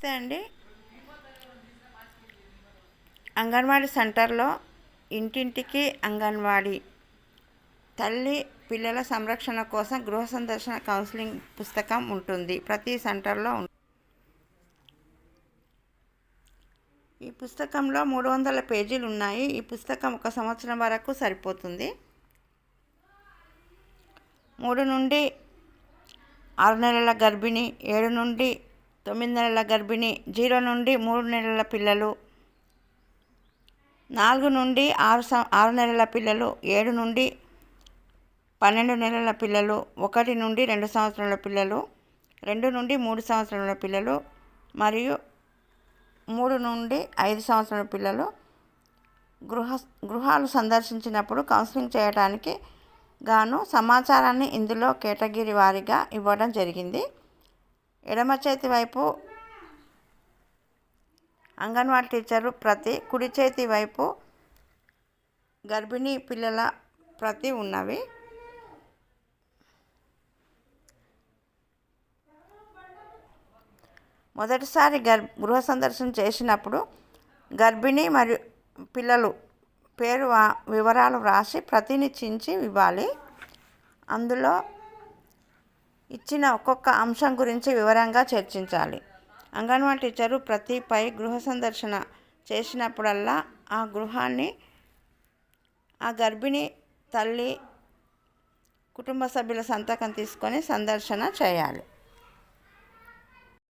నమస్తే అండి. అంగన్వాడీ సెంటర్లో ఇంటింటికి అంగన్వాడీ తల్లి పిల్లల సంరక్షణ కోసం గృహ సందర్శన కౌన్సిలింగ్ పుస్తకం ఉంటుంది. ప్రతి సెంటర్లో ఈ పుస్తకంలో మూడు వందల పేజీలు ఉన్నాయి. ఈ పుస్తకం ఒక సంవత్సరం వరకు సరిపోతుంది. మూడు నుండి ఆరు నెలల గర్భిణి ఏడు నుండి తొమ్మిది నెలల గర్భిణి జీరో నుండి మూడు నెలల పిల్లలు నాలుగు నుండి ఆరు సం ఆరు నెలల పిల్లలు ఏడు నుండి పన్నెండు నెలల పిల్లలు ఒకటి నుండి రెండు సంవత్సరాల పిల్లలు రెండు నుండి మూడు సంవత్సరాల పిల్లలు మరియు మూడు నుండి ఐదు సంవత్సరాల పిల్లలు గృహ గృహాలు సందర్శించినప్పుడు కౌన్సిలింగ్ చేయడానికి గాను సమాచారాన్ని ఇందులో కేటగిరీ వారీగా ఇవ్వడం జరిగింది. ఎడమ చేతి వైపు అంగన్వాడీ టీచరు ప్రతి కుడి చేతి వైపు గర్భిణీ పిల్లల ప్రతి ఉన్నవి. మొదటిసారి గర్ గృహ సందర్శన చేసినప్పుడు గర్భిణీ మరియు పిల్లలు పేరు వివరాలు వ్రాసి ప్రతిని చించి ఇవ్వాలి. అందులో ఇచ్చిన ఒక్కొక్క అంశం గురించి వివరంగా చర్చించాలి. అంగన్వాడీ టీచరు ప్రతి పై గృహ సందర్శన చేసినప్పుడల్లా ఆ గృహాన్ని ఆ గర్భిణీ తల్లి కుటుంబ సభ్యుల సంతకం తీసుకొని సందర్శన చేయాలి.